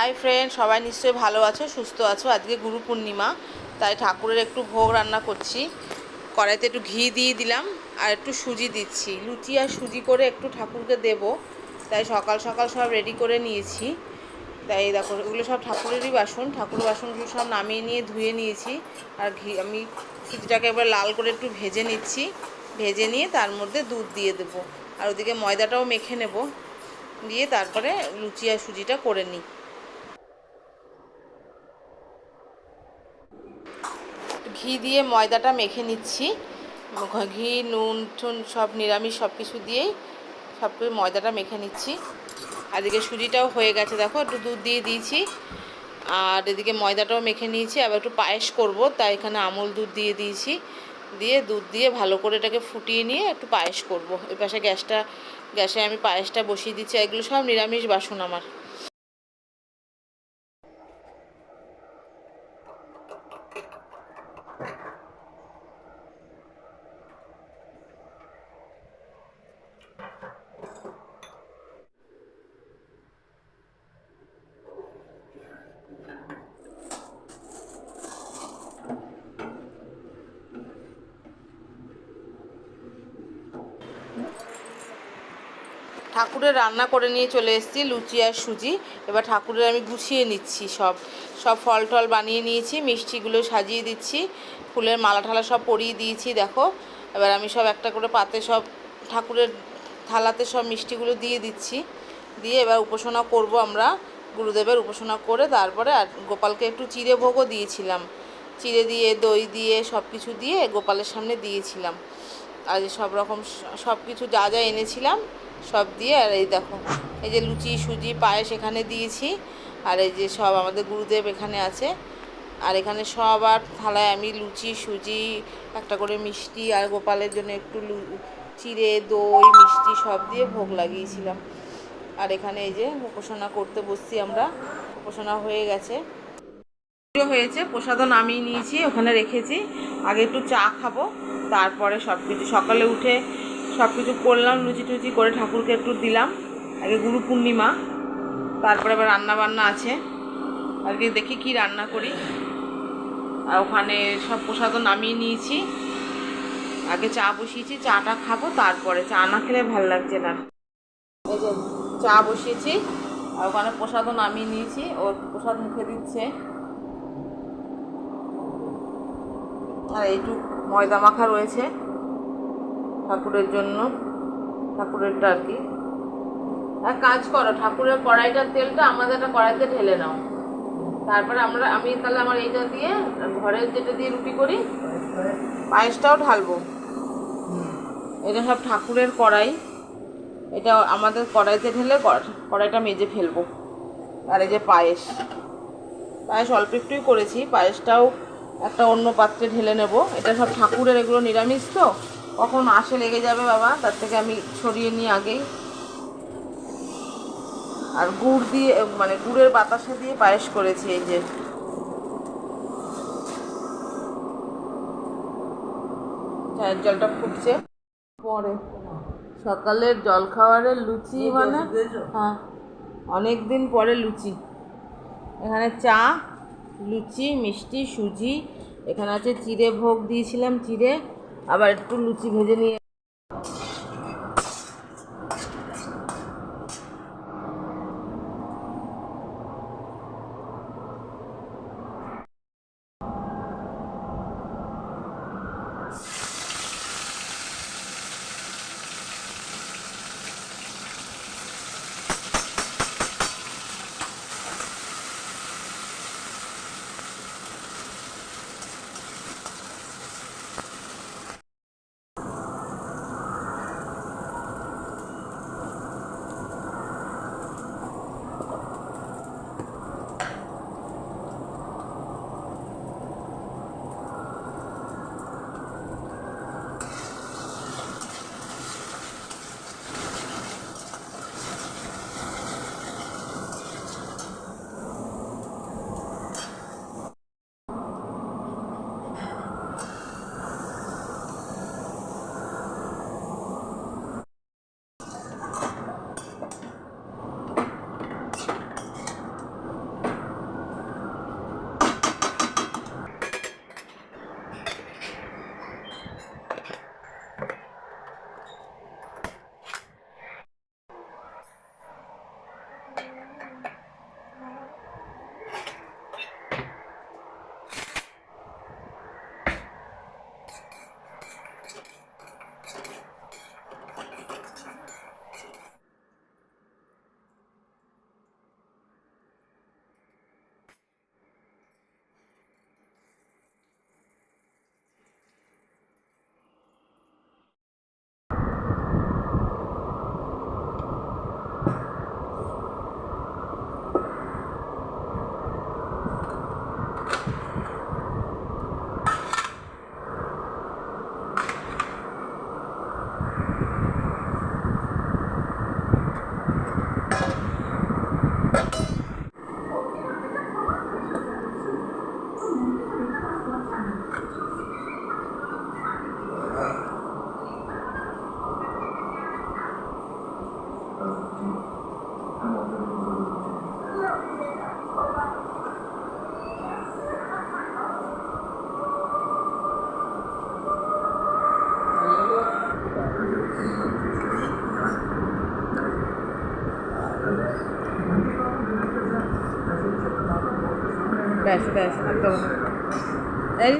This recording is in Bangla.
হাই ফ্রেন্ড সবাই নিশ্চয়ই ভালো আছো, সুস্থ আছো। আজকে গুরু পূর্ণিমা, তাই ঠাকুরের একটু ভোগ রান্না করছি। কড়াইতে একটু ঘি দিয়ে দিলাম, আর একটু সুজি দিচ্ছি। লুচি আর সুজি করে একটু ঠাকুরকে দেব। তাই সকাল সকাল সব রেডি করে নিয়েছি। তাই দেখো, এগুলো সব ঠাকুরেরই বাসন। ঠাকুরের বাসনগুলো সব নামিয়ে নিয়ে ধুয়ে নিয়েছি। আর ঘি, আমি সুজিটাকে এবার লাল করে একটু ভেজে নিচ্ছি। ভেজে নিয়ে তার মধ্যে দুধ দিয়ে দেবো। আর ওদিকে ময়দাটাও মেখে নেব। দিয়ে তারপরে লুচি আর সুজিটা করে নিই। ঘি দিয়ে ময়দাটা মেখে নিচ্ছি। ঘি, নুন, ঠুন সব নিরামিষ সব কিছু দিয়েই সব কিছু ময়দাটা মেখে নিচ্ছি। আর এদিকে সুজিটাও হয়ে গেছে, দেখো একটু দুধ দিয়ে দিয়েছি। আর এদিকে ময়দাটাও মেখে নিয়েছি, আবার একটু পায়েস করব, তাই এখানে আমুল দুধ দিয়ে দিয়েছি। দিয়ে দুধ দিয়ে ভালো করে এটাকে ফুটিয়ে নিয়ে একটু পায়েস করব। এ পাশে গ্যাসটা, গ্যাসে আমি পায়েসটা বসিয়ে দিচ্ছি এগুলো সব নিরামিষ বাসন আমার। ঠাকুরের রান্না করে নিয়ে চলে এসেছি, লুচি আর সুজি। এবার ঠাকুরের আমি গুছিয়ে নিচ্ছি সব। সব ফল টল বানিয়ে নিয়েছি, মিষ্টিগুলো সাজিয়ে দিচ্ছি, ফুলের মালা ঠালা সব পরিয়ে দিয়েছি, দেখো। এবার আমি সব একটা করে পাতে সব ঠাকুরের থালাতে সব মিষ্টিগুলো দিয়ে দিচ্ছি। দিয়ে এবার উপাসনা করব আমরা, গুরুদেবের উপাসনা করে তারপরে আর গোপালকে একটু চিড়ে ভোগও দিয়েছিলাম। চিড়ে দিয়ে, দই দিয়ে, সব কিছু দিয়ে গোপালের সামনে দিয়েছিলাম। আর সব রকম সব কিছু যা যা এনেছিলাম সব দিয়ে, আর এই দেখো, এই যে লুচি, সুজি, পায়েস এখানে দিয়েছি, আর এই যে সব আমাদের গুরুদেব এখানে আছে, আর এখানে সব আর থালায় আমি লুচি, সুজি, একটা করে মিষ্টি, আর গোপালের জন্য একটু লু- চিড়ে, দই, মিষ্টি সব দিয়ে ভোগ লাগিয়েছিলাম। আর এখানে এই যে উপাসনা করতে বসছি আমরা, উপাসনা হয়ে গেছে। হয়েছে, প্রসাদও নামিয়ে নিয়েছি, ওখানে রেখেছি, আগে একটু চা খাব, তারপরে সব কিছু সকালে উঠে সব কিছু করলাম, লুচি টুচি করে ঠাকুরকে একটু দিলাম, আগে গুরু পূর্ণিমা, তারপরে আবার রান্না বান্না আছে। আজকে দেখি কি রান্না করি। আর ওখানে সব প্রসাদও নামিয়ে নিয়েছি। আগে চা বসিয়েছি, চাটা খাব, তারপরে চা না খেলে ভালো লাগছে না। এই যে চা বসিয়েছি, আর ওখানে প্রসাদও নামিয়ে নিয়েছি, ও প্রসাদ মুখে দিচ্ছে। আর এইটুক ময়দা মাখা রয়েছে। ঠাকুরের জন্য, ঠাকুরেরটা আর কি। এক কাজ করো, ঠাকুরের কড়াইটার তেলটা আমাদের একটা কড়াইতে ঢেলে নাও। তারপরে আমরা, আমি তাহলে আমার এইটা দিয়ে, ঘরের যেটা দিয়ে রুটি করি, পায়েসটাও ঢালবো। এটা সব ঠাকুরের কড়াই। এটা আমাদের কড়াইতে ঢেলে কড়া- কড়াইটা মেজে ফেলব। আর এই যে পায়েস। পায়েস অল্প একটুই করেছি, পায়েসটাও একটা অন্য পাত্রে ঢেলে নেব। এটা সব ঠাকুরের, এগুলো নিরামিষ তো? কখন আসে লেগে যাবে বাবা তার থেকে আমি ছড়িয়ে নিই আগেই আর গুড় দিয়ে মানে গুড়ের বাতাসা দিয়ে পায়েস করেছি এই যে। চায়ের জলটা ফুটছে। পরে সকালের জল খাওয়ারের লুচি মানে? হ্যাঁ অনেক দিন পরে লুচি। এখানে চা লুচি মিষ্টি সুজি। এখানে আছে চিড়ে ভোগ দিয়েছিলাম চিড়ে। আবার একটু লুচি ভেজে নিয়ে best best betul.